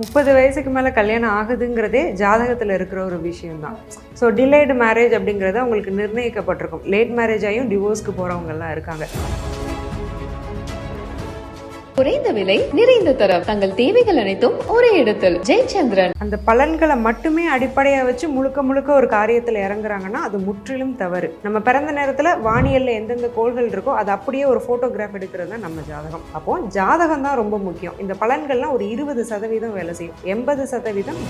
முப்பது வயசுக்கு மேலே கல்யாணம் ஆகுதுங்கிறதே ஜாதகத்தில் இருக்கிற ஒரு விஷயம்தான். ஸோ டிலேடு மேரேஜ் அப்படிங்கிறத அவங்களுக்கு நிர்ணயிக்கப்பட்டிருக்கும். லேட் மேரேஜ் ஆகியும் டிவோர்ஸ்க்கு போகிறவங்கெல்லாம் இருக்காங்க. குறைந்த விலை நிறைந்த தரம். தங்கள் தேவைகள் அனைத்தும் ஒரே இடத்தில். ஜெயச்சந்திரன். அந்த பலன்களை மட்டுமே அடிப்படையாக வச்சு முழுக்க முழுக்க ஒரு காரியத்தில் இறங்குறாங்கன்னா அது முற்றிலும் தவறு. நம்ம பிறந்த நேரத்தில் வானியல்ல எந்தெந்த கோள்கள் இருக்கோ அது அப்படியே ஒரு போட்டோகிராஃப் எடுக்கிறது தான் நம்ம ஜாதகம். அப்போ ஜாதகம் தான் ரொம்ப முக்கியம். இந்த பலன்கள்லாம் ஒரு இருபது சதவீதம் வேலை செய்யும். எண்பது சதவீதம்.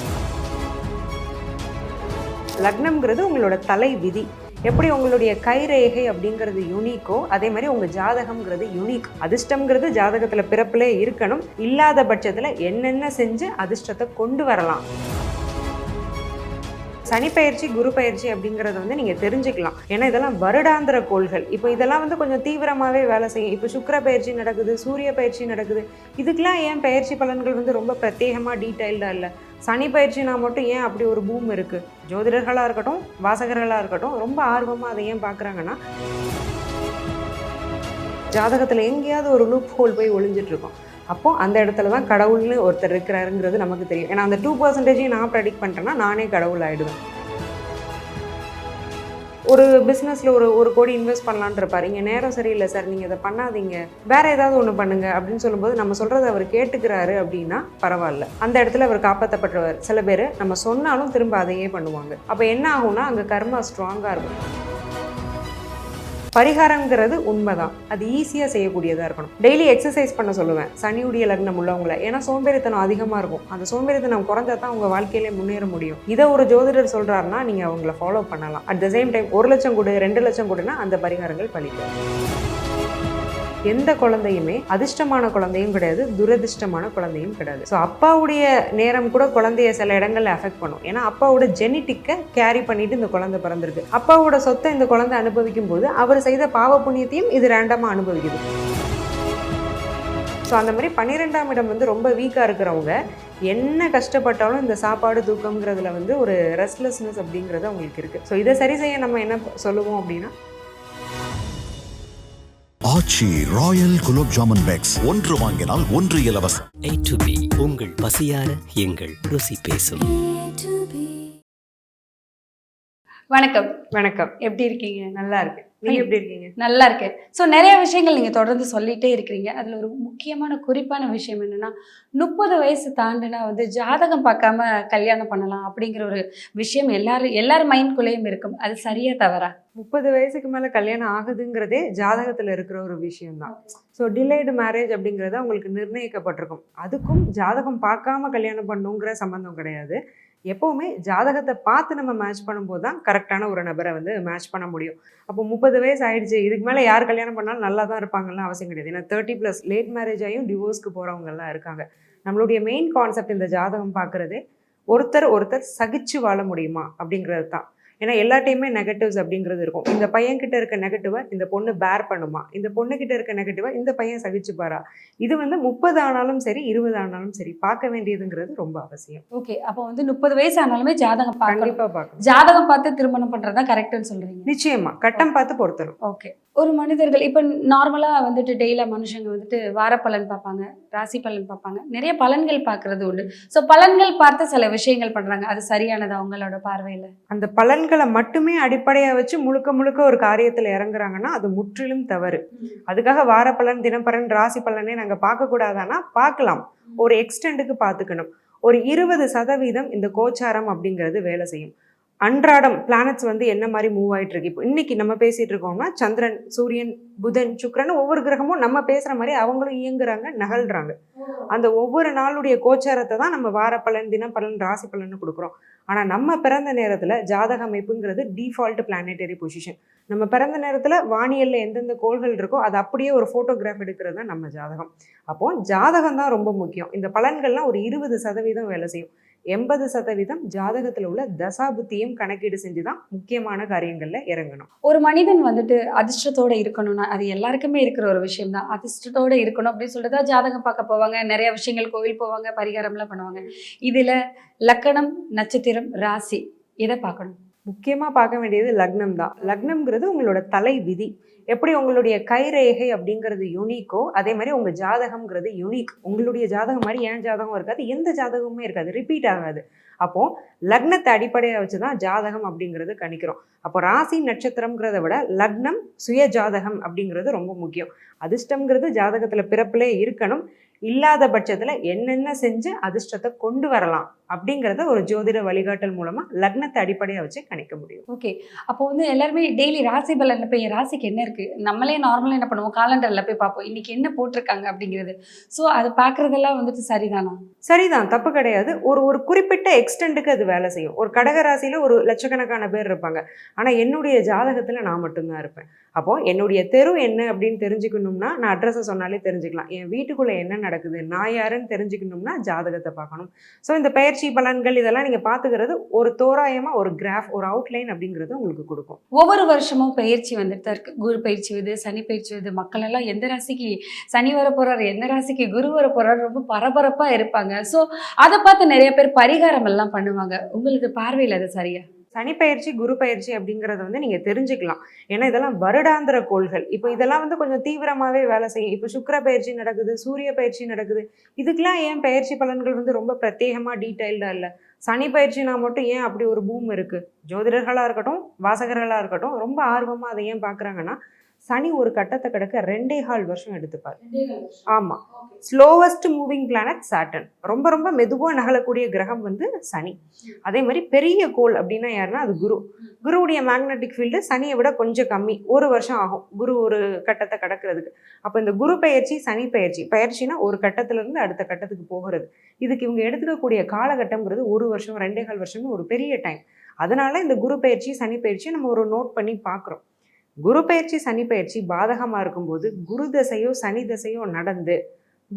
லக்னம்ங்கிறது உங்களோட தலை விதி எப்படி உங்களுடைய கைரேகை அப்படிங்கிறது யுனிக்கோ அதே மாதிரி உங்கள் ஜாதகம்ங்கிறது யூனிக் அதிர்ஷ்டம்ங்கிறது ஜாதகத்தில் பிறப்பிலே இருக்கணும். இல்லாத பட்சத்தில் என்னென்ன செஞ்சு அதிர்ஷ்டத்தை கொண்டு வரலாம். சனி பயிற்சி குரு பயிற்சி அப்படிங்கிறத வந்து நீங்கள் தெரிஞ்சுக்கலாம். ஏன்னா இதெல்லாம் வருடாந்திர கோள்கள். இப்போ இதெல்லாம் வந்து கொஞ்சம் தீவிரமாகவே வேலை செய்யும். இப்போ சுக்கிர பயிற்சி நடக்குது சூரிய பயிற்சி நடக்குது. இதுக்கெல்லாம் ஏன் பயிற்சி பலன்கள் வந்து ரொம்ப பிரத்யேகமாக டீட்டெயில்டாக இல்லை? சனி பயிற்சினா மட்டும் ஏன் அப்படி ஒரு பூம் இருக்குது ஜோதிடர்களாக இருக்கட்டும் வாசகர்களாக இருக்கட்டும் ரொம்ப ஆர்வமாக அதை ஏன் பார்க்குறாங்கன்னா ஜாதகத்தில் எங்கேயாவது ஒரு லூப் ஹோல் போய் ஒளிஞ்சிட்டு அப்போது அப்போ அந்த இடத்துல தான் கடவுள்னு ஒருத்தர் இருக்கிறாருங்கிறது நமக்கு தெரியும். ஏன்னா அந்த டூ பர்சன்டேஜையும் நான் ப்ரெடிக்ட் பண்ணிட்டேன்னா நானே கடவுள் ஆகிடுவேன் ஒரு பிஸ்னஸில் ஒரு ஒரு கோடி இன்வெஸ்ட் பண்ணலான் இருப்பார் இங்கே நேரம் சரியில்லை சார் நீங்கள் இதை பண்ணாதீங்க. வேற ஏதாவது ஒன்று பண்ணுங்க அப்படின்னு சொல்லும்போது நம்ம சொல்கிறத அவர் கேட்டுக்கிறாரு அப்படின்னா பரவாயில்ல. அந்த இடத்துல அவர் காப்பாற்றப்பட்டவர் சில பேர் நம்ம சொன்னாலும் திரும்ப அதையே பண்ணுவாங்க. அப்போ என்ன ஆகும்னா அங்கே கர்மா ஸ்ட்ராங்காக இருக்கும். பரிகாரங்கிறது உண்மைதான். அது ஈஸியாக செய்யக்கூடியதாக இருக்கணும். டெய்லி எக்ஸசைஸ் பண்ண சொல்லுவேன். சனியுடைய லக்னம் உள்ளவங்கள. ஏன்னா சோம்பேறித்தனம் அதிகமாக இருக்கும். அந்த சோம்பேறித்தனம் குறைஞ்சா தான் உங்கள் வாழ்க்கையிலே முன்னேற முடியும். இதை ஒரு ஜோதிடர் சொல்கிறாருன்னா நீங்கள் அவங்கள ஃபாலோ பண்ணலாம். அட் த சேம் டைம் ஒரு லட்சம் கொடு ரெண்டு லட்சம் கொடுனா அந்த பரிகாரங்கள் பழிக்கும் எந்த குழந்தையுமே அதிர்ஷ்டமான குழந்தையும் கிடையாது துரதிர்ஷ்டமான குழந்தையும் கிடையாது. ஸோ அப்பாவுடைய நேரம் கூட குழந்தைய சில இடங்களில் அஃபெக்ட் பண்ணும். ஏன்னா அப்பாவோட ஜெனட்டிக்கை கேரி பண்ணிட்டு இந்த குழந்தை பிறந்திருக்கு. அப்பாவோட சொத்தை இந்த குழந்தை அனுபவிக்கும் போது அவர் செய்த பாவ புண்ணியத்தையும் இது ரேண்டமாக அனுபவிக்குது. ஸோ அந்த மாதிரி பன்னிரெண்டாம் இடம் வந்து ரொம்ப வீக்காக இருக்கிறவங்க என்ன கஷ்டப்பட்டாலும் இந்த சாப்பாடு தூக்கங்கிறதுல வந்து ஒரு ரெஸ்ட்லெஸ்னஸ் அப்படிங்கிறது அவங்களுக்கு இருக்குது ஸோ இதை சரி செய்ய நம்ம என்ன சொல்லுவோம் அப்படின்னா ஆச்சி ராயல் குலோப் ஜாமுன் பேக்ஸ். ஒன்று வாங்கினால் ஒன்று இலவசம். A to B உங்கள் பசியார எங்கள் ருசி பேசும். வணக்கம். வணக்கம். எப்படி இருக்கீங்க? நல்லா இருக்கு நீங்கள் எப்படி இருக்கீங்க? நல்லா இருக்கேன். ஸோ நிறைய விஷயங்கள் நீங்கள் தொடர்ந்து சொல்லிட்டே இருக்கிறீங்க. அதில் ஒரு முக்கியமான குறிப்பான விஷயம் என்னன்னா முப்பது வயசு தாண்டுனா வந்து ஜாதகம் பார்க்காம கல்யாணம் பண்ணலாம் அப்படிங்கிற ஒரு விஷயம் எல்லாரும் எல்லார் மைண்ட்குள்ளேயும் இருக்கும். அது சரியா தவறா? முப்பது வயசுக்கு மேலே கல்யாணம் ஆகுதுங்கிறதே ஜாதகத்தில் இருக்கிற ஒரு விஷயம்தான். ஸோ டிலேடு மேரேஜ் அப்படிங்கிறது அவங்களுக்கு நிர்ணயிக்கப்பட்டிருக்கும். அதுக்கும் ஜாதகம் பார்க்காம கல்யாணம் பண்ணுங்கிற சம்மந்தம் கிடையாது. எப்போவுமே ஜாதகத்தை பார்த்து நம்ம மேட்ச் பண்ணும்போது தான் கரெக்டான ஒரு நபரை வந்து மேட்ச் பண்ண முடியும். அப்போ முப்பது வயசு ஆயிடுச்சு இதுக்கு மேலே யார் கல்யாணம் பண்ணாலும் நல்லா தான் இருப்பாங்கலாம் அவசியம் கிடையாது. ஏன்னா தேர்ட்டி ப்ளஸ் லேட் மேரேஜ் ஆகியும் டிவோர்ஸ்க்கு போகிறவங்கெல்லாம் இருக்காங்க. நம்மளுடைய மெயின் கான்செப்ட் இந்த ஜாதகம் பார்க்குறதே ஒருத்தர் ஒருத்தர் சகிச்சு வாழ முடியுமா அப்படிங்கிறது தான். ஏன்னா எல்லா டைமே நெகட்டிவ்ஸ் அப்படிங்கிறது இருக்கும். இந்த பையன் கிட்ட இருக்க நெகட்டிவை இந்த பொண்ணு பேர் பண்ணுமா? இந்த பொண்ணு கிட்ட இருக்க நெகட்டிவை இந்த பையன் சகிச்சுப்பாரா? இது வந்து முப்பது ஆனாலும் சரி இருபது ஆனாலும் சரி பார்க்க வேண்டியதுங்கிறது ரொம்ப அவசியம். ஓகே அப்போ வந்து முப்பது வயசு ஆனாலுமே ஜாதகம் பார்க்கணும். கண்டிப்பா பார்க்கணும். ஜாதகம் பார்த்து திருமணம் பண்றதா கரெக்ட்னு சொல்றீங்க. நிச்சயமா. கட்டம் பார்த்து பொறுத்தரும் ஓகே ஒரு மனிதர்கள் இப்போ நார்மலாக வந்துட்டு டெய்லியாக மனுஷங்க வந்துட்டு வார பலன் பார்ப்பாங்க ராசி பலன் பார்ப்பாங்க. நிறைய பலன்கள் பார்க்கறது உண்டு. ஸோ பலன்கள் பார்த்து சில விஷயங்கள் பண்ணுறாங்க அது சரியானது அவங்களோட பார்வையில்? அந்த பலன்களை மட்டுமே அடிப்படையாக வச்சு முழுக்க முழுக்க ஒரு காரியத்தில் இறங்குறாங்கன்னா அது முற்றிலும் தவறு. அதுக்காக வார பலன் தினப்பலன் ராசி பலனே நாங்கள் பார்க்கக்கூடாதானா? பார்க்கலாம். ஒரு எக்ஸ்டெண்டுக்கு பார்த்துக்கணும். ஒரு இருபது சதவீதம் இந்த கோச்சாரம் அப்படிங்கிறது வேலை செய்யும். அன்றாடம் பிளானட்ஸ் வந்து என்ன மாதிரி மூவ் ஆகிட்டு இருக்கு? இப்போ இன்னைக்கு நம்ம பேசிட்டு இருக்கோம்னா சந்திரன் சூரியன் புதன் சுக்கரன் ஒவ்வொரு கிரகமும் நம்ம பேசுற மாதிரி அவங்களும் இயங்குறாங்க நகழ்றாங்க அந்த ஒவ்வொரு நாளுடைய கோச்சாரத்தை தான் நம்ம வார பலன் தினப்பலன் ராசி பலன் கொடுக்குறோம். ஆனா நம்ம பிறந்த நேரத்தில் ஜாதக அமைப்புங்கிறது டிஃபால்ட் பிளானட்டரி பொசிஷன் நம்ம பிறந்த நேரத்தில் வானியல்ல எந்தெந்த கோள்கள் இருக்கோ அது அப்படியே ஒரு ஃபோட்டோகிராஃப் எடுக்கிறது தான் நம்ம ஜாதகம். அப்போது ஜாதகம் தான் ரொம்ப முக்கியம். இந்த பலன்கள்லாம் ஒரு இருபது சதவீதம் வேலை செய்யும். எண்பது சதவீதம் ஜாதகத்தில் உள்ள தசாபுத்தியும் கணக்கீடு செஞ்சு தான் முக்கியமான காரியங்களில் இறங்கணும். ஒரு மனிதன் வந்துட்டு அதிர்ஷ்டத்தோட இருக்கணும்னா அது எல்லாருக்குமே இருக்கிற ஒரு விஷயம் தான் அதிர்ஷ்டத்தோட இருக்கணும் அப்படின்னு சொல்லிட்டு தான் ஜாதகம் பார்க்க போவாங்க. நிறைய விஷயங்கள் கோவில் போவாங்க பரிகாரம்லாம் பண்ணுவாங்க. இதில் லக்கணம் நட்சத்திரம் ராசி இதை பார்க்கணும்? முக்கியமாக பார்க்க வேண்டியது லக்னம் தான். லக்னம்ங்கிறது உங்களோட தலை விதி எப்படி உங்களுடைய கைரேகை அப்படிங்கிறது யுனிக்கோ அதே மாதிரி உங்கள் ஜாதகம்ங்கிறது யூனிக் உங்களுடைய ஜாதகம் மாதிரி ஏன் ஜாதகம் இருக்காது? எந்த ஜாதகமுமே இருக்காது. ரிப்பீட் ஆகாது. அப்போது லக்னத்தை அடிப்படையாக வச்சு தான் ஜாதகம் அப்படிங்கிறது கணிக்கிறோம். அப்போ ராசி நட்சத்திரம்ங்கிறத விட லக்னம் சுய ஜாதகம் அப்படிங்கிறது ரொம்ப முக்கியம். அதிர்ஷ்டம்ங்கிறது ஜாதகத்தில் பிறப்பிலே இருக்கணும். இல்லாத பட்சத்தில் என்னென்ன செஞ்சு அதிர்ஷ்டத்தை கொண்டு வரலாம் அப்படிங்கிறத ஒரு ஜோதிட வழிகாட்டல் மூலமா லக்னத்தை அடிப்படையாக வச்சு கணிக்க முடியும். ஓகே அப்போ வந்து எல்லாருமே டெய்லி ராசி பலன்ல போய் ராசிக்கு என்ன இருக்கு? நம்மளே நார்மலாக என்ன பண்ணுவோம்? காலண்டர்ல போய் பார்ப்போம். இன்னைக்கு என்ன போட்டிருக்காங்க அப்படிங்கிறது. ஸோ அது பார்க்கறதெல்லாம் வந்துட்டு சரிதானா? சரிதான். தப்பு கிடையாது. ஒரு ஒரு குறிப்பிட்ட எக்ஸ்டெண்டுக்கு அது வேலை செய்யும். ஒரு கடக ராசியில ஒரு லட்சக்கணக்கான பேர் இருப்பாங்க. ஆனா என்னுடைய ஜாதகத்துல நான் மட்டும்தான் இருப்பேன். அப்போ என்னுடைய தெரு என்ன அப்படின்னு தெரிஞ்சுக்கணும்னா நான் அட்ரஸை சொன்னாலே தெரிஞ்சுக்கலாம். என் வீட்டுக்குள்ள என்ன நடக்குது? நான் யாருன்னு தெரிஞ்சுக்கணும்னா ஜாதகத்தை பார்க்கணும். ஸோ இந்த பயிற்சி பலன்கள் இதெல்லாம் நீங்கள் பார்த்துக்கிறது ஒரு தோராயமாக ஒரு கிராஃப் ஒரு அவுட்லைன் அப்படிங்கிறது உங்களுக்கு கொடுக்கும். ஒவ்வொரு வருஷமும் பயிற்சி வந்துட்டு தான் இருக்கு. குரு பயிற்சி வருது சனி பயிற்சி வருது. மக்கள் எல்லாம் எந்த ராசிக்கு சனி வர போகிறார் எந்த ராசிக்கு குரு வர போகிறார் ரொம்ப பரபரப்பாக இருப்பாங்க. ஸோ அதை பார்த்து நிறைய பேர் பரிகாரம் எல்லாம் பண்ணுவாங்க. உங்களுக்கு பார்வையில் அது சரியா? சனி பயிற்சி குரு பயிற்சி அப்படிங்கறத வந்து நீங்க தெரிஞ்சுக்கலாம். ஏன்னா இதெல்லாம் வருடாந்திர கோள்கள். இப்போ இதெல்லாம் வந்து கொஞ்சம் தீவிரமாவே வேலை செய்யும். இப்போ சுக்கிர பயிற்சி நடக்குது சூரிய பயிற்சி நடக்குது. இதுக்கெல்லாம் ஏன் பயிற்சி பலன்கள் வந்து ரொம்ப பிரத்யேகமாக டீட்டெயில்டாக இல்ல? சனி பயிற்சினா மட்டும் ஏன் அப்படி ஒரு பூம் இருக்கு? ஜோதிடர்களா இருக்கட்டும் வாசகர்களா இருக்கட்டும் ரொம்ப ஆர்வமா அதை ஏன் பாக்குறாங்கன்னா சனி ஒரு கட்டத்தை கிடக்க ரெண்டே கால் வருஷம் எடுத்துப்பார். ஆமா. ஸ்லோவஸ்ட் மூவிங் பிளானட் சாட்டன் ரொம்ப ரொம்ப மெதுவாக நகலக்கூடிய கிரகம் வந்து சனி. அதே மாதிரி பெரிய கோள் அப்படின்னா யாருன்னா அது குரு. குருவுடைய மேக்னெட்டிக் ஃபீல்டு சனியை விட கொஞ்சம் கம்மி. ஒரு வருஷம் ஆகும். குரு ஒரு கட்டத்தை கடக்கிறதுக்கு. அப்போ இந்த குரு பயிற்சி சனி பயிற்சி பயிற்சினா ஒரு கட்டத்துல இருந்து அடுத்த கட்டத்துக்கு போகிறது. இதுக்கு இவங்க எடுத்துக்கக்கூடிய காலகட்டம்ங்கிறது ஒரு வருஷம் ரெண்டே கால் வருஷம்னு ஒரு பெரிய டைம் அதனால இந்த குரு பயிற்சி சனி பயிற்சி நம்ம ஒரு நோட் பண்ணி பார்க்குறோம். குரு பயிற்சி சனி பயிற்சி பாதகமாக இருக்கும்போது குரு தசையோ சனி தசையோ நடந்து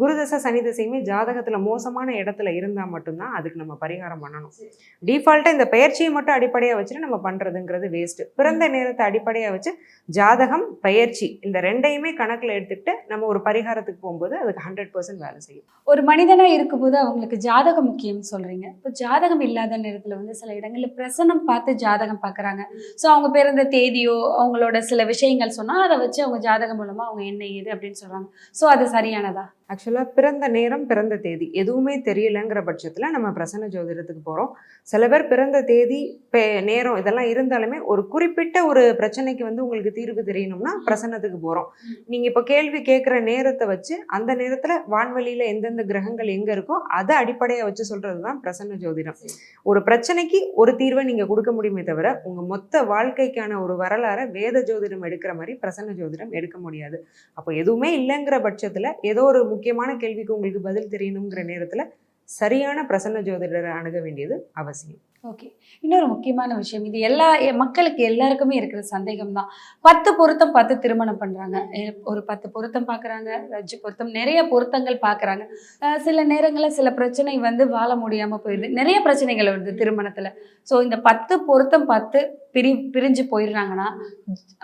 குருதசை சனி திசையுமே ஜாதகத்தில் மோசமான இடத்துல இருந்தால் மட்டும்தான் அதுக்கு நம்ம பரிகாரம் பண்ணணும். டிஃபால்ட்டாக இந்த பயிற்சியை மட்டும் அடிப்படையாக வச்சுட்டு நம்ம பண்ணுறதுங்கிறது வேஸ்ட்டு பிறந்த நேரத்தை அடிப்படையாக வச்சு ஜாதகம் பயிற்சி இந்த ரெண்டையுமே கணக்கில் எடுத்துக்கிட்டு நம்ம ஒரு பரிகாரத்துக்கு போகும்போது அதுக்கு ஹண்ட்ரட் பர்சன்ட் வேலை செய்யும். ஒரு மனிதனாக இருக்கும்போது அவங்களுக்கு ஜாதகம் முக்கியம்னு சொல்கிறீங்க இப்போ ஜாதகம் இல்லாத நேரத்தில் வந்து சில இடங்களில் பிரசனம் பார்த்து ஜாதகம் பார்க்குறாங்க. ஸோ அவங்க பிறந்த தேதியோ அவங்களோட சில விஷயங்கள் சொன்னால் அதை வச்சு அவங்க ஜாதகம் மூலமாக அவங்க என்ன ஏது அப்படின்னு சொல்கிறாங்க ஸோ அது சரியானதா? ஆக்சுவலாக பிறந்த நேரம் பிறந்த தேதி. எதுவுமே தெரியலங்கிற பட்சத்தில் நம்ம பிரசன்ன ஜோதிடத்துக்கு போகிறோம் சில பேர் பிறந்த தேதி பே- நேரம் இதெல்லாம் இருந்தாலுமே ஒரு குறிப்பிட்ட ஒரு பிரச்சனைக்கு வந்து உங்களுக்கு தீர்வு தெரியணும்னா பிரசன்னத்துக்கு போகிறோம் நீங்கள் இப்போ கேள்வி கேட்குற நேரத்தை வச்சு அந்த நேரத்தில் வான்வெளியில் எந்தெந்த கிரகங்கள் எங்கே இருக்கோ அதை அடிப்படையாக வச்சு சொல்கிறது தான் பிரசன்ன ஜோதிடம். ஒரு பிரச்சனைக்கு ஒரு தீர்வை நீங்கள் கொடுக்க முடியுமே தவிர உங்கள் மொத்த வாழ்க்கைக்கான ஒரு வரலாறை வேத ஜோதிடம் எடுக்கிற மாதிரி பிரசன்ன ஜோதிடம் எடுக்க முடியாது. அப்போ எதுவுமே இல்லைங்கிற பட்சத்தில் ஏதோ ஒரு முக்கிய முக்கியமான கேள்விக்கு உங்களுக்கு பதில் தெரியணுங்கிற நேரத்தில் சரியான பிரசன்ன ஜோதிடரை அணுக வேண்டியது அவசியம். ஓகே இன்னொரு முக்கியமான விஷயம் இது எல்லா மக்களுக்கு எல்லாருக்குமே இருக்கிற சந்தேகம் தான் பத்து பொருத்தம் பார்த்து திருமணம் பண்ணுறாங்க ஒரு பத்து பொருத்தம் பார்க்குறாங்க ரஜ்ஜு பொருத்தம் நிறைய பொருத்தங்கள் பார்க்குறாங்க சில நேரங்களில் சில பிரச்சனை வந்து வாழ முடியாமல் போயிடுது நிறைய பிரச்சனைகள் வருது திருமணத்தில். ஸோ இந்த பத்து பொருத்தம் பார்த்து பிரி பிரிஞ்சு போயிடுறாங்கன்னா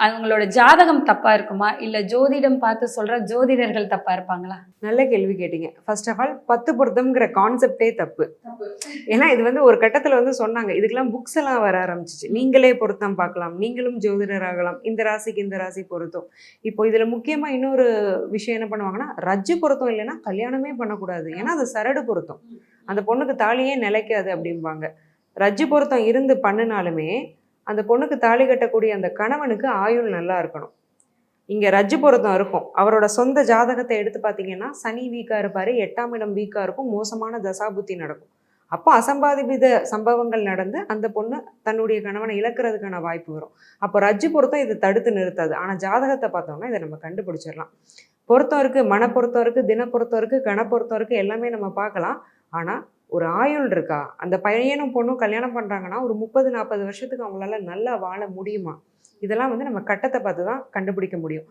அவங்களோட ஜாதகம் தப்பா இருக்குமா? இல்ல ஜோதிடம் பார்த்து சொல்ற ஜோதிடர்கள் தப்பா இருப்பாங்களா? நல்ல கேள்வி கேட்டீங்க. ஃபர்ஸ்ட் ஆஃப் ஆல் பத்து பொருத்தம்ங்கிற கான்செப்டே தப்பு. ஏன்னா இது வந்து ஒரு கட்டத்தில் வந்து சொன்னாங்க. இதுக்கெல்லாம் புக்ஸ் எல்லாம் வர ஆரம்பிச்சிச்சு. நீங்களே பொருத்தம் பார்க்கலாம். நீங்களும் ஜோதிடர் ஆகலாம். இந்த ராசிக்கு இந்த ராசி பொருத்தம். இப்போ இதில் முக்கியமாக இன்னொரு விஷயம் என்ன பண்ணுவாங்கன்னா ரஜ்ஜு பொருத்தம் இல்லைன்னா கல்யாணமே பண்ணக்கூடாது. ஏன்னா அது சரடு பொருத்தம். அந்த பொண்ணுக்கு தாலியே நிலைக்காது அப்படிம்பாங்க. ரஜ்ஜு பொருத்தம் இருந்து பண்ணினாலுமே அந்த பொண்ணுக்கு தாலி கட்டக்கூடிய அந்த கணவனுக்கு ஆயுள் நல்லா இருக்கணும். இங்கே ரஜ்ஜு பொருத்தம் இருக்கும். அவரோட சொந்த ஜாதகத்தை எடுத்து பார்த்தீங்கன்னா சனி வீக்காக இருப்பார் எட்டாம் இடம் வீக்காக இருக்கும் மோசமான தசாபுத்தி நடக்கும். அப்போ அசம்பாதிபித சம்பவங்கள் நடந்து அந்த பொண்ணு தன்னுடைய கணவனை இழக்கிறதுக்கான வாய்ப்பு வரும். அப்போ ரஜ்ஜு பொருத்தம் இதை தடுத்து நிறுத்தாது. ஆனால் ஜாதகத்தை பார்த்தோம்னா இதை நம்ம கண்டுபிடிச்சிடலாம். பொருத்தம் இருக்குது மன பொருத்தம் இருக்குது தின பொருத்தம் இருக்குது கண பொருத்தம் இருக்குது எல்லாமே நம்ம பார்க்கலாம். ஆனால் ஒரு ஆயுள் இருக்கா? அந்த பையனும் பொண்ணும் கல்யாணம் பண்ணுறாங்கன்னா ஒரு முப்பது நாற்பது வருஷத்துக்கு அவங்களால நல்லா வாழ முடியுமா? இதெல்லாம் வந்து நம்ம கட்டத்தை பார்த்து தான் கண்டுபிடிக்க முடியும்.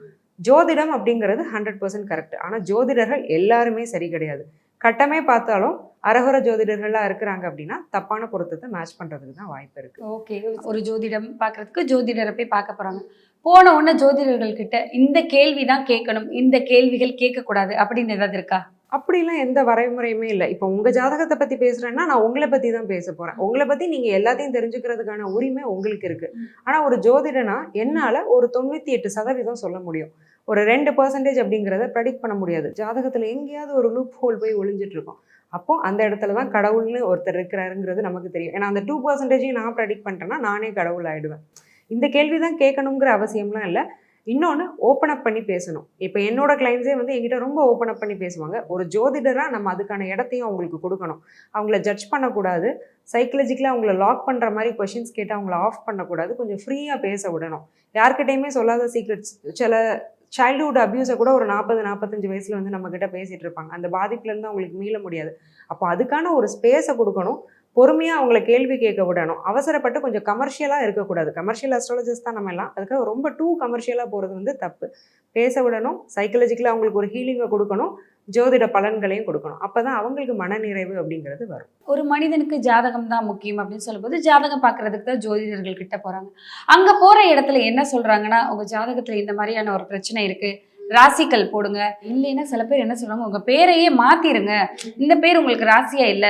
ஜோதிடம் அப்படிங்கிறது ஹண்ட்ரட் பர்சன்ட் கரெக்ட் ஆனால் ஜோதிடர்கள் எல்லாருமே சரி கிடையாது. கட்டமே பார்த்தாலும் அரகுர ஜோதிடர்களாக இருக்கிறாங்க அப்படின்னா தப்பான பொருத்தத்தை மேட்ச் பண்ணுறதுக்கு தான் வாய்ப்பு இருக்குது ஓகே ஒரு ஜோதிடம் பார்க்கறதுக்கு ஜோதிடரை போய் பார்க்க போகிறாங்க போன உடனே ஜோதிடர்கள்கிட்ட இந்த கேள்வி தான் கேட்கணும். இந்த கேள்விகள் கேட்கக்கூடாது. அப்படின்னு ஏதாவது இருக்கா? அப்படிலாம் எந்த வரைமுறையுமே இல்லை. இப்போ உங்க ஜாதகத்தை பத்தி பேசுறேன்னா நான் உங்களை பத்தி தான் பேச போறேன். உங்களை பத்தி நீங்க எல்லாத்தையும் தெரிஞ்சுக்கிறதுக்கான உரிமை உங்களுக்கு இருக்கு. ஆனா ஒரு ஜோதிடனா என்னால ஒரு தொண்ணூத்தி எட்டு சதவீதம் சொல்ல முடியும். ஒரு ரெண்டு பர்சன்டேஜ் அப்படிங்கிறத ப்ரெடிக்ட் பண்ண முடியாது. ஜாதகத்துல எங்கேயாவது ஒரு லூப் ஹோல் போய் ஒளிஞ்சிட்டு இருக்கும். அப்போ அந்த இடத்துல தான் கடவுள்னு ஒருத்தர் இருக்கிறாருங்கிறது நமக்கு தெரியும். ஏன்னா அந்த டூ பர்சன்டேஜையும் நான் ப்ரெடிக்ட் பண்ணிட்டேன்னா நானே கடவுள் ஆயிடுவேன். இந்த கேள்வி தான் கேட்கணுங்கிற அவசியம்லாம் இல்லை. இன்னொன்று ஓப்பன் அப் பண்ணி பேசணும். இப்போ என்னோட கிளைண்ட்ஸே வந்து என்கிட்ட ரொம்ப ஓப்பன் அப் பண்ணி பேசுவாங்க. ஒரு ஜோதிடராக நம்ம அதுக்கான இடத்தையும் அவங்களுக்கு கொடுக்கணும். அவங்கள ஜட்ஜ் பண்ணக்கூடாது. சைக்கலஜிக்கலாக அவங்கள லாக் பண்ணுற மாதிரி கொஷின்ஸ் கேட்டு அவங்கள ஆஃப் பண்ணக்கூடாது. கொஞ்சம் ஃப்ரீயாக பேச விடணும். யார்கிட்டையுமே சொல்லாத சீக்ரெட்ஸ் சில சைல்டுஹுட் அப்யூஸை கூட ஒரு நாற்பது நாற்பத்தஞ்சு வயசில் வந்து நம்மக்கிட்ட பேசிகிட்டு இருப்பாங்க. அந்த பாதிப்புலேருந்து அவங்களுக்கு மீள முடியாது. அப்போ அதுக்கான ஒரு ஸ்பேஸை கொடுக்கணும். பொறுமையாக அவங்கள கேள்வி கேட்க விடணும். அவசரப்பட்டு கொஞ்சம் கமர்ஷியலாக இருக்கக்கூடாது. கமர்ஷியல் அஸ்ட்ராலஜிஸ்ட் தான் நம்ம எல்லாம். அதுக்காக ரொம்ப டூ கமர்ஷியலாக போகிறது வந்து தப்பு. பேச விடணும். சைக்கலஜிக்கலாக அவங்களுக்கு ஒரு ஹீலிங்கை கொடுக்கணும். ஜோதிட பலன்களையும் கொடுக்கணும். அப்போ தான் அவங்களுக்கு மனநிறைவு அப்படிங்கிறது வரும். ஒரு மனிதனுக்கு ஜாதகம் தான் முக்கியம் அப்படின்னு சொல்லும்போது ஜாதகம் பார்க்கறதுக்கு தான் ஜோதிடர்கள் கிட்ட போகிறாங்க அங்கே போகிற இடத்துல என்ன சொல்கிறாங்கன்னா உங்கள் ஜாதகத்தில் இந்த மாதிரியான ஒரு பிரச்சனை இருக்குது ராசிக்கல் போடுங்க. இல்லைன்னா சில பேர் என்ன சொல்றாங்க உங்க பேரையே மாத்திருங்க. இந்த பேர் உங்களுக்கு ராசியா இல்ல.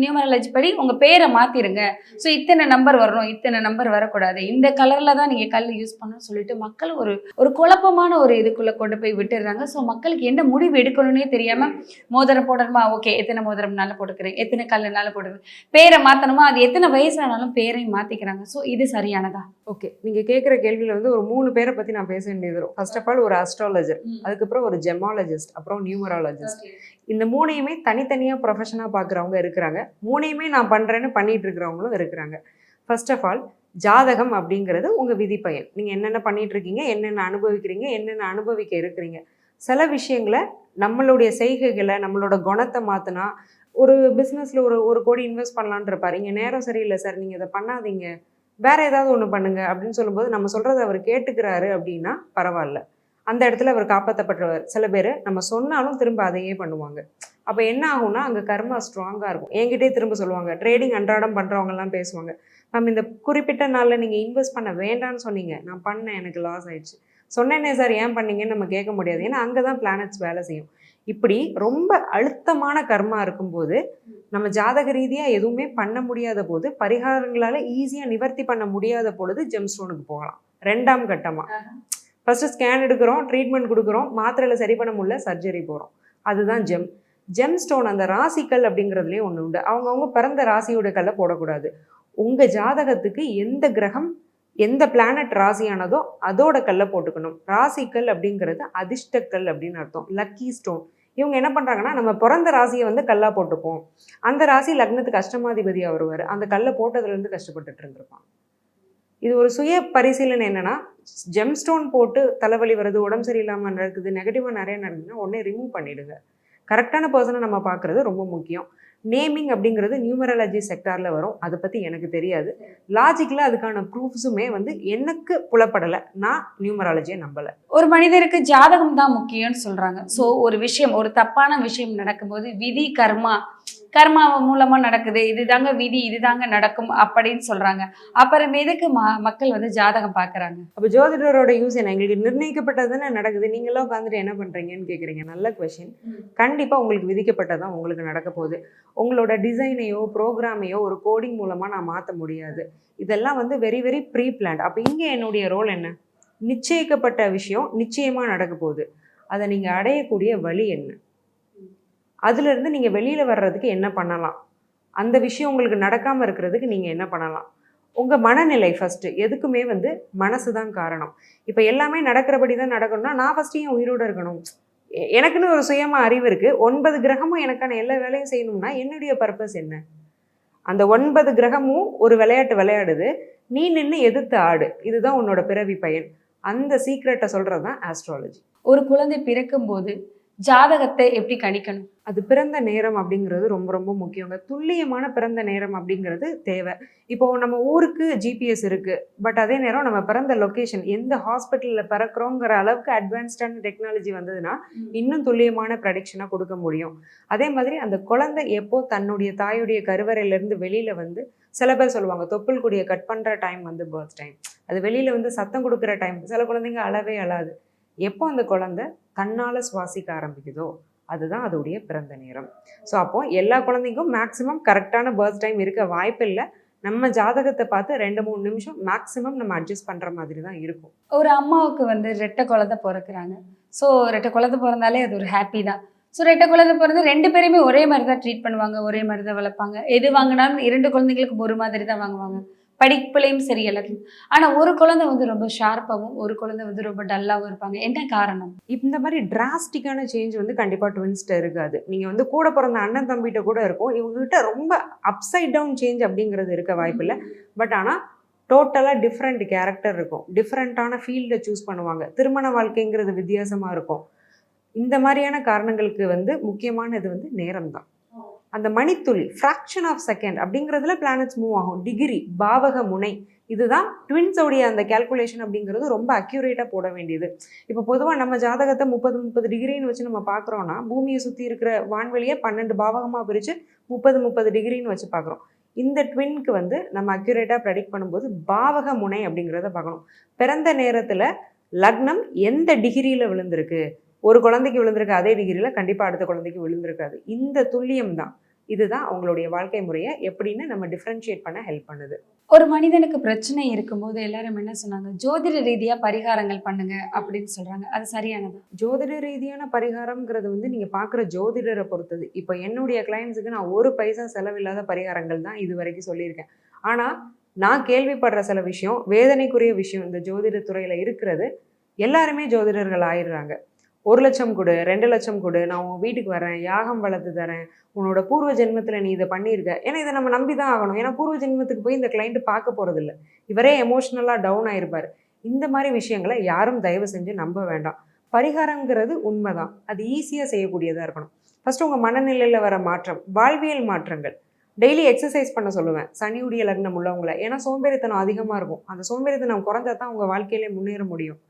நியூமராலஜி படி உங்க பேரை மாத்திருங்க. ஸோ இத்தனை நம்பர் வரணும் இத்தனை நம்பர் வரக்கூடாது. இந்த கலர்ல தான் நீங்க கல் யூஸ் பண்ணணும்னு சொல்லிட்டு மக்கள் ஒரு ஒரு குழப்பமான ஒரு இதுக்குள்ள கொண்டு போய் விட்டுடுறாங்க ஸோ மக்களுக்கு என்ன முடிவு எடுக்கணும்னே தெரியாம மோதிரம் போடணுமா? ஓகே எத்தனை மோதிரம்னால போட்டுக்கிறேன். எத்தனை கல்லுனால போட்டுக்கிறேன். பேரை மாத்தணுமா? அது எத்தனை வயசுனாலும் பேரையும் மாத்திக்கிறாங்க. ஸோ இது சரியானதா? ஓகே நீங்கள் கேட்குற கேள்வியில் வந்து ஒரு மூணு பேரை பற்றி நான் பேச வேண்டியது ஃபர்ஸ்ட் ஆஃப் ஆல் ஒரு அஸ்ட்ராலஜர் அதுக்கப்புறம் ஒரு ஜெமாலஜிஸ்ட் அப்புறம் நியூமராலஜிஸ்ட் இந்த மூணையுமே தனித்தனியாக ப்ரொஃபஷனாக பார்க்குறவங்க இருக்கிறாங்க. மூணையுமே நான் பண்ணுறேன்னு பண்ணிட்டு இருக்கிறவங்களும் இருக்கிறாங்க. ஃபர்ஸ்ட் ஆஃப் ஆல் ஜாதகம் அப்படிங்கிறது உங்கள் விதிப்பயன். நீங்கள் என்னென்ன பண்ணிட்டு இருக்கீங்க என்னென்ன அனுபவிக்கிறீங்க என்னென்ன அனுபவிக்க இருக்கிறீங்க. சில விஷயங்களை நம்மளுடைய செய்கைகளை நம்மளோட குணத்தை மாற்றினா ஒரு பிஸ்னஸில் ஒரு ஒரு கோடி இன்வெஸ்ட் பண்ணலான்னு இருப்பார். இங்கே நேரம் சரியில்லை சார் நீங்கள் இதை பண்ணாதீங்க. வேற ஏதாவது ஒன்று பண்ணுங்க அப்படின்னு சொல்லும்போது நம்ம சொல்கிறத அவர் கேட்டுக்கிறாரு அப்படின்னா பரவாயில்ல. அந்த இடத்துல அவர் காப்பாற்றப்பட்டவர் சில பேர் நம்ம சொன்னாலும் திரும்ப அதையே பண்ணுவாங்க. அப்போ என்ன ஆகும்னா அங்கே கர்மா ஸ்ட்ராங்காக இருக்கும். என்கிட்டயே திரும்ப சொல்லுவாங்க. ட்ரேடிங் அன்றாடம் பண்ணுறவங்கலாம் பேசுவாங்க. மேம் இந்த குறிப்பிட்ட நாளில் நீங்கள் இன்வெஸ்ட் பண்ண வேண்டாம்னு சொன்னீங்க. நான் பண்ணேன். எனக்கு லாஸ் ஆயிடுச்சு. சொன்னேனே சார் ஏன் பண்ணீங்கன்னு நம்ம கேட்க முடியாது. ஏன்னா அங்கே தான் பிளானட்ஸ் வேலை செய்யும். இப்படி ரொம்ப அழுத்தமான கர்மா இருக்கும்போது நம்ம ஜாதக ரீதியாக எதுவுமே பண்ண முடியாத போது பரிகாரங்களால் ஈஸியாக நிவர்த்தி பண்ண முடியாத பொழுது ஜெம்ஸ்டோனுக்கு போகலாம். ரெண்டாம் கட்டமாக ஃபஸ்ட்டு ஸ்கேன் எடுக்கிறோம் ட்ரீட்மெண்ட் கொடுக்குறோம் மாத்திரையில் சரி பண்ண முடியல சர்ஜரி போகிறோம் அதுதான் ஜெம் ஜெம் ஸ்டோன் அந்த ராசிக்கல் அப்படிங்கிறதுலேயும் ஒன்று உண்டு. அவங்கவுங்க பிறந்த ராசியோட கல்லை போடக்கூடாது. உங்கள் ஜாதகத்துக்கு எந்த கிரகம் எந்த பிளானட் ராசியானதோ அதோட கல்லை போட்டுக்கணும். ராசிக்கல் அப்படிங்கிறது அதிர்ஷ்டக்கல் அப்படின்னு அர்த்தம். லக்கி ஸ்டோன் இவங்க என்ன பண்ணுறாங்கன்னா நம்ம பிறந்த ராசியை வந்து கல்லாக போட்டுப்போம். அந்த ராசி லக்னத்துக்கு அஷ்டமாதிபதியாக வருவார். அந்த கல்லை போட்டதுலேருந்து கஷ்டப்பட்டுட்டு இருந்திருப்பான். இது ஒரு சுய பரிசீலனை என்னன்னா ஜெம் ஸ்டோன் போட்டு தலைவலி வருது உடம்பு சரியில்லாமல் நடக்குது நெகட்டிவாக நிறைய நடக்குதுன்னா உடனே ரிமூவ் பண்ணிடுங்க. கரெக்டான பர்சனை நம்ம பார்க்குறது ரொம்ப முக்கியம். நேமிங் அப்படிங்கிறது நியூமராலஜி செக்டாரில் வரும். அதை பற்றி எனக்கு தெரியாது. லாஜிக்கில் அதுக்கான ப்ரூஃப்ஸுமே வந்து எனக்கு புலப்படலை. நான் நியூமராலஜியை நம்பலை. ஒரு மனிதருக்கு ஜாதகம் தான் முக்கியம்னு சொல்கிறாங்க ஸோ ஒரு விஷயம் ஒரு தப்பான விஷயம் நடக்கும்போது விதி கர்மா கர்மா மூலமா நடக்குது இதுதாங்க விதி இதுதாங்க நடக்கும் அப்படின்னு சொல்றாங்க. அப்புறம் எதுக்கு ம- மக்கள் வந்து ஜாதகம் பார்க்கறாங்க. அப்போ ஜோதிடரோட யூஸ் என்ன? எங்களுக்கு நிர்ணயிக்கப்பட்டது தானே நடக்குது? நீங்களாம் உட்காந்துட்டு என்ன பண்ணுறீங்கன்னு கேட்குறீங்க நல்ல கொஷின் கண்டிப்பாக உங்களுக்கு விதிக்கப்பட்டதான் உங்களுக்கு நடக்க போகுது. உங்களோட டிசைனையோ ப்ரோக்ராமையோ ஒரு கோடிங் மூலமாக நான் மாற்ற முடியாது. இதெல்லாம் வந்து வெரி வெரி ப்ரீ பிளான்ட் அப்போ இங்கே என்னுடைய ரோல் என்ன? நிச்சயிக்கப்பட்ட விஷயம் நிச்சயமாக நடக்க போகுது. அதை நீங்கள் அடையக்கூடிய வழி என்ன? அதுலேருந்து நீங்கள் வெளியில் வர்றதுக்கு என்ன பண்ணலாம்? அந்த விஷயம் உங்களுக்கு நடக்காமல் இருக்கிறதுக்கு நீங்கள் என்ன பண்ணலாம்? உங்கள் மனநிலை ஃபஸ்ட்டு எதுக்குமே வந்து மனசு தான் காரணம். இப்போ எல்லாமே நடக்கிறபடி தான் நடக்கணும்னா நான் ஃபஸ்ட்டு என் உயிரோடு இருக்கணும்? எ- எனக்குன்னு ஒரு சுயமாக அறிவு இருக்குது ஒன்பது கிரகமும் எனக்கான எல்லா வேலையும் செய்யணும்னா என்னுடைய பர்பஸ் என்ன? அந்த ஒன்பது கிரகமும் ஒரு விளையாட்டு விளையாடுது. நீ நின்று எதிர்த்து ஆடு. இதுதான் உன்னோட பிறவி பயன். அந்த சீக்ரெட்டை சொல்கிறது தான் ஆஸ்ட்ராலஜி ஒரு குழந்தை பிறக்கும்போது ஜாதகத்தை எப்படி கணிக்கணும்? அது பிறந்த நேரம் அப்படிங்கிறது ரொம்ப ரொம்ப முக்கியங்க. துல்லியமான பிறந்த நேரம் அப்படிங்கிறது தேவை. இப்போ நம்ம ஊருக்கு ஜிபிஎஸ் இருக்கு. பட் அதே நேரம் நம்ம பிறந்த லொக்கேஷன் எந்த ஹாஸ்பிட்டலில் பிறக்கிறோங்கிற அளவுக்கு அட்வான்ஸ்டான டெக்னாலஜி வந்ததுன்னா இன்னும் துல்லியமான ப்ரடிக்ஷனாக கொடுக்க முடியும். அதே மாதிரி அந்த குழந்தை எப்போ தன்னுடைய தாயுடைய கருவறையிலேருந்து வெளியில் வந்து சில பேர் சொல்லுவாங்க தொப்புள் கொடியை கட் பண்ணுற டைம் வந்து பர்த் டைம் அது வெளியில் வந்து சத்தம் கொடுக்குற டைம் சில குழந்தைங்க அழவே அழாது. எப்போ அந்த குழந்தை தன்னால் சுவாசிக்க ஆரம்பிக்குதோ அதுதான் அதோடைய பிறந்த நேரம். ஸோ அப்போது எல்லா குழந்தைக்கும் மேக்ஸிமம் கரெக்டான பர்த் டைம் இருக்க வாய்ப்பு இல்லை. நம்ம ஜாதகத்தை பார்த்து ரெண்டு மூணு நிமிஷம் மேக்ஸிமம் நம்ம அட்ஜஸ்ட் பண்ணுற மாதிரி தான் இருக்கும். ஒரு அம்மாவுக்கு வந்து ரெட்டை குழந்தை பிறக்கிறாங்க. ஸோ ரெட்டை குழந்தை பிறந்தாலே அது ஒரு ஹாப்பி தான். ஸோ ரெட்டை குழந்தை பிறந்து ரெண்டு பேருமே ஒரே மாதிரி தான் ட்ரீட் பண்ணுவாங்க ஒரே மாதிரி தான் வளர்ப்பாங்க. எது வாங்கினாலும் இரண்டு குழந்தைங்களுக்கு ஒரு மாதிரி தான் வாங்குவாங்க. படிப்புலையும் சரி எல்லாத்துலையும். ஆனால் ஒரு குழந்தை வந்து ரொம்ப ஷார்ப்பாகவும் ஒரு குழந்தை வந்து ரொம்ப டல்லாகவும் இருப்பாங்க. என்ன காரணம்? இந்த மாதிரி டிராஸ்டிக்கான சேஞ்ச் வந்து கண்டிப்பாக ட்வின்ஸ்ட்ட இருக்காது. நீங்கள் வந்து கூட பிறந்த அண்ணன் தம்பிகிட்ட கூட இருக்கும். இவங்ககிட்ட ரொம்ப அப்சைட் டவுன் சேஞ்ச் அப்படிங்கிறது இருக்க வாய்ப்பில்லை. பட் ஆனால் டோட்டலாக டிஃப்ரெண்ட் கேரக்டர் இருக்கும். டிஃப்ரெண்ட்டான ஃபீல்டை சூஸ் பண்ணுவாங்க. திருமண வாழ்க்கைங்கிறது வித்தியாசமாக இருக்கும். இந்த மாதிரியான காரணங்களுக்கு வந்து முக்கியமானது வந்து நேரம் தான் அந்த மணித்துளி ஃப்ராக்ஷன் ஆஃப் செகண்ட் அப்படிங்கிறதுல பிளானட்ஸ் மூவ் ஆகும். டிகிரி பாவக முனை. இதுதான் ட்வின்ஸோடைய அந்த கேல்குலேஷன் அப்படிங்கிறது ரொம்ப அக்யூரேட்டாக போட வேண்டியது. இப்போ பொதுவாக நம்ம ஜாதகத்தை முப்பது முப்பது டிகிரின்னு வச்சு நம்ம பார்க்குறோன்னா பூமியை சுற்றி இருக்கிற வான்வெளியை பன்னெண்டு பாவகமாக பிரித்து முப்பது முப்பது டிகிரின்னு வச்சு பார்க்குறோம். இந்த ட்வின்க்கு வந்து நம்ம அக்யூரேட்டாக ப்ரெடிக்ட் பண்ணும்போது பாவக முனை அப்படிங்கிறத பார்க்கணும். பிறந்த நேரத்தில் லக்னம் எந்த டிகிரியில் விழுந்திருக்கு? ஒரு குழந்தைக்கு விழுந்திருக்கு அதே டிகிரியில் கண்டிப்பாக அடுத்த குழந்தைக்கு விழுந்திருக்காது. இந்த துல்லியம் தான். இதுதான் அவங்களுடைய வாழ்க்கை முறையை எப்படின்னு நம்ம டிஃப்ரென்ஷியேட் பண்ண ஹெல்ப் பண்ணுது. ஒரு மனிதனுக்கு பிரச்சனை இருக்கும்போது எல்லாரும் என்ன சொன்னாங்க? ஜோதிட ரீதியாக பரிகாரங்கள் பண்ணுங்க அப்படின்னு சொல்றாங்க. அது சரியானதா? ஜோதிட ரீதியான பரிகாரம்ங்கிறது வந்து நீங்கள் பார்க்குற ஜோதிடரை பொறுத்தது. இப்போ என்னுடைய கிளைண்ட்ஸுக்கு நான் ஒரு பைசா செலவில்லாத பரிகாரங்கள் தான் இது வரைக்கும் சொல்லியிருக்கேன். ஆனால் நான் கேள்விப்படுற சில விஷயம் வேதனைக்குரிய விஷயம் இந்த ஜோதிட துறையில் இருக்கிறது எல்லாருமே ஜோதிடர்கள் ஆயிடுறாங்க. ஒரு லட்சம் கொடு ரெண்டு லட்சம் கொடு நான் உன் வீட்டுக்கு வரேன் யாகம் வளர்த்து தரேன் உன்னோட பூர்வ ஜென்மத்தில் நீ இதை பண்ணியிருக்க. ஏன்னா இதை நம்ம நம்பி தான் ஆகணும். ஏன்னா பூர்வ ஜென்மத்துக்கு போய் இந்த கிளைண்ட்டு பார்க்க போகிறதில்ல இவரே எமோஷ்னலாக டவுன் ஆகிருப்பார் இந்த மாதிரி விஷயங்களை யாரும் தயவு செஞ்சு நம்ப வேண்டாம். பரிகாரங்கிறது உண்மைதான். அது ஈஸியாக செய்யக்கூடியதாக இருக்கணும். ஃபஸ்ட்டு உங்கள் மனநிலையில் வர மாற்றம் வாழ்வியல் மாற்றங்கள். டெய்லி எக்ஸசைஸ் பண்ண சொல்லுவேன். சனியுடைய லக்னம் உள்ளவங்களை. ஏன்னா சோம்பேறித்தனம் அதிகமாக இருக்கும். அந்த சோம்பேறித்தனம் குறைஞ்சா தான் உங்கள் வாழ்க்கையிலே முன்னேற முடியும்.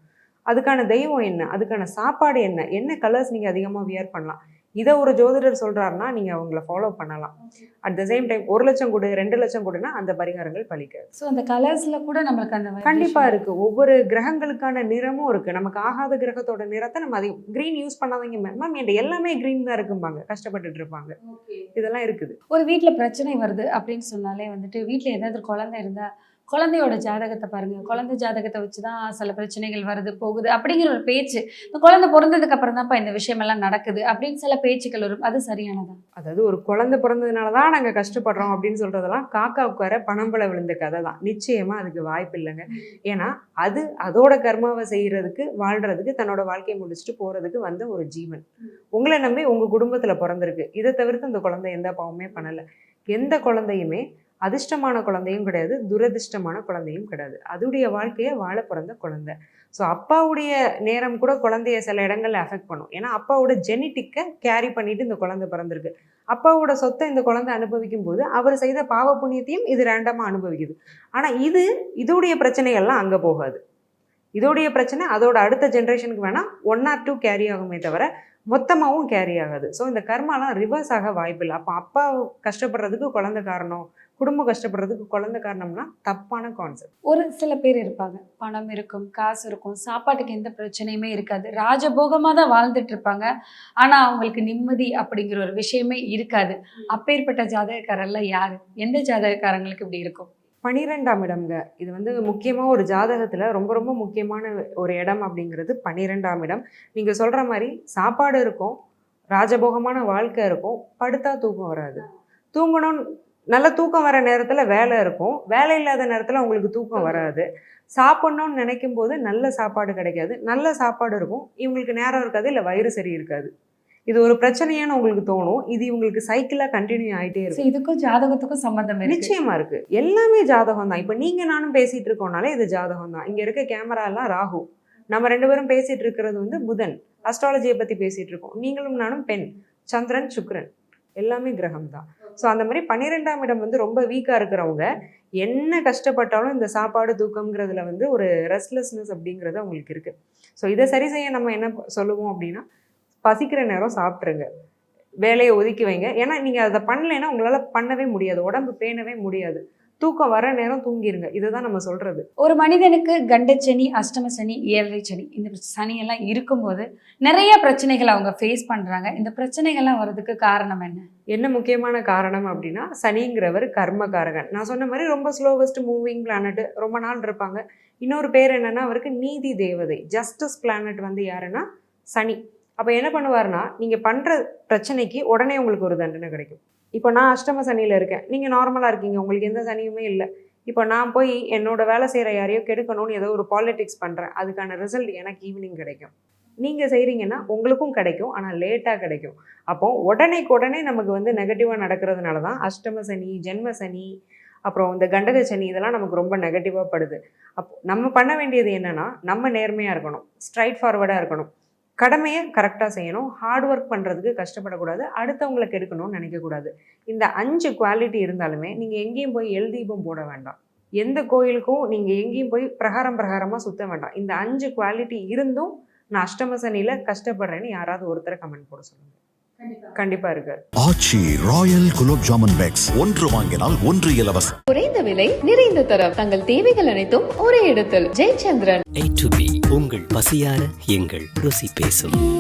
அதுக்கான தெய்வம் என்ன? அதுக்கான சாப்பாடு என்ன? என்ன கலர்ஸ் நீங்கள் அதிகமாக வியர் பண்ணலாம்? இதை ஒரு ஜோதிடர் சொல்கிறாருன்னா நீங்கள் அவங்கள ஃபாலோ பண்ணலாம். அட் த சேம் டைம் ஒரு லட்சம் கொடு ரெண்டு லட்சம் கொடுனா அந்த பரிகாரங்கள் பலிக்காது. ஸோ அந்த கலர்ஸ்ல கூட நம்மளுக்கு அந்த vibration கண்டிப்பா இருக்கு. ஒவ்வொரு கிரகங்களுக்கான நிறமும் இருக்கு. நமக்கு ஆகாத கிரகத்தோட நிறத்தை நம்ம அதிகம் கிரீன் யூஸ் பண்ணாதீங்க. மேம் என்கிட்ட எல்லாமே கிரீன் தான் இருக்கும்பாங்க. கஷ்டப்பட்டுட்டு இருப்பாங்க. இதெல்லாம் இருக்குது. ஒரு வீட்டில் பிரச்சனை வருது அப்படின்னு சொன்னாலே வந்துட்டு வீட்டில் ஏதாவது குழந்தை இருந்தா குழந்தையோட ஜாதகத்தை பாருங்க. குழந்தை ஜாதகத்தை வச்சு தான் சில பிரச்சனைகள் வருது போகுது அப்படிங்கிற ஒரு பேச்சு. இந்த குழந்தை பிறந்ததுக்கு அப்புறம் தான்ப்பா இந்த விஷயமெல்லாம் நடக்குது அப்படின்னு சில பேச்சுக்கள் வரும். அது சரியானதா? அதாவது ஒரு குழந்தை பிறந்ததுனால தான் நாங்கள் கஷ்டப்படுறோம் அப்படின்னு சொல்றதெல்லாம் காக்கா உட்கார பணம்பழ விழுந்த கதை தான். நிச்சயமா அதுக்கு வாய்ப்பு இல்லைங்க. ஏன்னா அது அதோட கர்மாவை செய்யறதுக்கு வாழ்றதுக்கு தன்னோட வாழ்க்கையை முடிச்சுட்டு போறதுக்கு வந்த ஒரு ஜீவன். உங்களை நம்பி உங்க குடும்பத்துல பிறந்திருக்கு. இதை தவிர்த்து அந்த குழந்தை எந்த பாவமே பண்ணல. எந்த குழந்தையுமே அதிர்ஷ்டமான குழந்தையும் கிடையாது துரதிர்ஷ்டமான குழந்தையும் கிடையாது. அதுடைய வாழ்க்கையை வாழ பிறந்த குழந்தை. ஸோ அப்பாவுடைய நேரம் கூட குழந்தைய சில இடங்களில் அஃபெக்ட் பண்ணும். ஏன்னா அப்பாவோட ஜெனட்டிக்கை கேரி பண்ணிட்டு இந்த குழந்தை பிறந்திருக்கு. அப்பாவோட சொத்தை இந்த குழந்தை அனுபவிக்கும் போது அவர் செய்த பாவ புண்ணியத்தையும் இது ரேண்டமாக அனுபவிக்குது. ஆனால் இது இதோடைய பிரச்சனைகள்லாம் அங்கே போகாது. இதோடைய பிரச்சனை அதோட அடுத்த ஜென்ரேஷனுக்கு வேணால் ஒன் ஆர் டூ கேரி ஆகுமே தவிர மொத்தமாகவும் கேரி ஆகாது. ஸோ இந்த கர்மாலாம் ரிவர்ஸ் ஆக வாய்ப்பில்லை. அப்போ அப்பா கஷ்டப்படுறதுக்கு குழந்தை காரணம். குடும்பம் கஷ்டப்படுறதுக்கு குழந்தை காரணம்னா தப்பான கான்செப்ட் ஒரு சில பேர் இருப்பாங்க. பணம் இருக்கும் காசு இருக்கும் சாப்பாட்டுக்கு எந்த பிரச்சனையுமே இருக்காது. ராஜபோகமாக தான் வாழ்ந்துட்டு இருப்பாங்க. ஆனால் அவங்களுக்கு நிம்மதி அப்படிங்கிற ஒரு விஷயமே இருக்காது. அப்பேற்பட்ட ஜாதகக்காரர்லாம் யாரு? எந்த ஜாதகக்காரங்களுக்கு இப்படி இருக்கும்? பனிரெண்டாம் இடம்ங்க. இது வந்து முக்கியமாக ஒரு ஜாதகத்தில் ரொம்ப ரொம்ப முக்கியமான ஒரு இடம் அப்படிங்கிறது பன்னிரெண்டாம் இடம். நீங்கள் சொல்கிற மாதிரி சாப்பாடு இருக்கும் ராஜபோகமான வாழ்க்கை இருக்கும் படுத்தா தூக்கம் வராது. தூங்கணும் நல்ல தூக்கம் வர நேரத்தில் வேலை இருக்கும். வேலை இல்லாத நேரத்தில் உங்களுக்கு தூக்கம் வராது. சாப்பிட்ணுன்னு நினைக்கும் போது நல்ல சாப்பாடு கிடைக்காது. நல்ல சாப்பாடு இருக்கும். இவங்களுக்கு நேரம் இருக்காது இல்லை வயிறு சரி இருக்காது. இது ஒரு பிரச்சனையான்னு உங்களுக்கு தோணும். இது இவங்களுக்கு சைக்கிளாக கண்டினியூ ஆகிட்டே இருக்கும். இதுக்கும் ஜாதகத்துக்கும் சம்மந்தம் இருக்கு. நிச்சயமா இருக்கு. எல்லாமே ஜாதகம் தான் இப்போ நீங்க நானும் பேசிட்டு இருக்கோம்னாலே இது ஜாதகம் தான் இங்க இருக்க கேமரா எல்லாம் ராகு. நம்ம ரெண்டு பேரும் பேசிட்டு இருக்கிறது வந்து புதன். அஸ்ட்ராலஜியை பத்தி பேசிட்டு இருக்கோம். நீங்களும் நானும் பெண். சந்திரன் சுக்கிரன். எல்லாமே கிரகம் தான் ஸோ அந்த மாதிரி பன்னிரெண்டாம் இடம் வந்து ரொம்ப வீக்காக இருக்கிறவங்க என்ன கஷ்டப்பட்டாலும் இந்த சாப்பாடு தூக்கம்ங்கிறதுல வந்து ஒரு ரெஸ்ட்லெஸ்னஸ் அப்படிங்கிறது அவங்களுக்கு இருக்கு. ஸோ இதை சரி செய்ய நம்ம என்ன சொல்லுவோம் அப்படின்னா பசிக்கிற நேரம் சாப்பிட்ருங்க வேலையை ஒதுக்கி வைங்க. ஏன்னா நீங்கள் அதை பண்ணலைன்னா உங்களால் பண்ணவே முடியாது. உடம்பு பேணவே முடியாது. தூக்கம் வர நேரம் தூங்கிருங்க. இதுதான் நம்ம சொல்றது. ஒரு மனிதனுக்கு கண்டச்சனி அஷ்டம சனி ஏழரை சனி இந்த சனி எல்லாம் இருக்கும்போது நிறைய பிரச்சனைகள் அவங்க ஃபேஸ் பண்றாங்க. இந்த பிரச்சனைகள்லாம் வர்றதுக்கு காரணம் என்ன? என்ன முக்கியமான காரணம் அப்படின்னா சனிங்கிறவர் கர்மகாரகன் நான் சொன்ன மாதிரி ரொம்ப ஸ்லோவஸ்ட் மூவிங் பிளானட் ரொம்ப நாள் இருப்பாங்க. இன்னொரு பேர் என்னன்னா அவருக்கு நீதி தேவதை. ஜஸ்டிஸ் பிளானட் வந்து யாருன்னா சனி. அப்போ என்ன பண்ணுவாருன்னா நீங்கள் பண்ணுற பிரச்சனைக்கு உடனே உங்களுக்கு ஒரு தண்டனை கிடைக்கும். இப்போ நான் அஷ்டம சனியில் இருக்கேன். நீங்கள் நார்மலாக இருக்கீங்க. உங்களுக்கு எந்த சனியுமே இல்லை. இப்போ நான் போய் என்னோட வேலை செய்கிற யாரையோ கெடுக்கணும்னு ஏதோ ஒரு பாலிடிக்ஸ் பண்ணுறேன் அதுக்கான ரிசல்ட் எனக்கு ஈவினிங் கிடைக்கும். நீங்கள் செய்கிறீங்கன்னா உங்களுக்கும் கிடைக்கும். ஆனால் லேட்டாக கிடைக்கும். அப்போ உடனேக்கு உடனே நமக்கு வந்து நெகட்டிவாக நடக்கிறதுனால தான் அஷ்டம சனி ஜென்ம சனி அப்புறம் இந்த கண்டக சனி இதெல்லாம் நமக்கு ரொம்ப நெகட்டிவாக படுது. அப்போ நம்ம பண்ண வேண்டியது என்னன்னா நம்ம நேர்மையாக இருக்கணும். ஸ்ட்ரைட் ஃபார்வர்டாக இருக்கணும். கடமையை கரெக்டாக செய்யணும். ஹார்ட் ஒர்க் பண்ணுறதுக்கு கஷ்டப்படக்கூடாது. அடுத்தவங்களை கெடுக்கணும்னு நினைக்கக்கூடாது. இந்த அஞ்சு குவாலிட்டி இருந்தாலுமே நீங்கள் எங்கேயும் போய் எழுதீபம் போட வேண்டாம். எந்த கோயிலுக்கும் நீங்கள் எங்கேயும் போய் பிரகாரம் பிரகாரமாக சுத்த வேண்டாம். இந்த அஞ்சு குவாலிட்டி இருந்தும் நான் அஷ்டம சனியில் கஷ்டப்படுறேன்னு யாராவது ஒருத்தரை கமெண்ட் போட சொல்லுங்கள் கண்டிப்பாக இருக்கு ஆச்சி ராயல் குலோப் ஜாமுன் பேக்ஸ். ஒன்று வாங்கினால் ஒன்று இலவசம். குறைந்த விலை நிறைந்த தரம். தங்கள் தேவைகள் அனைத்தும் ஒரே இடத்தில். ஜெயச்சந்திரன். ஏ டு பி உங்கள் பசியார எங்கள் ருசி பேசும்.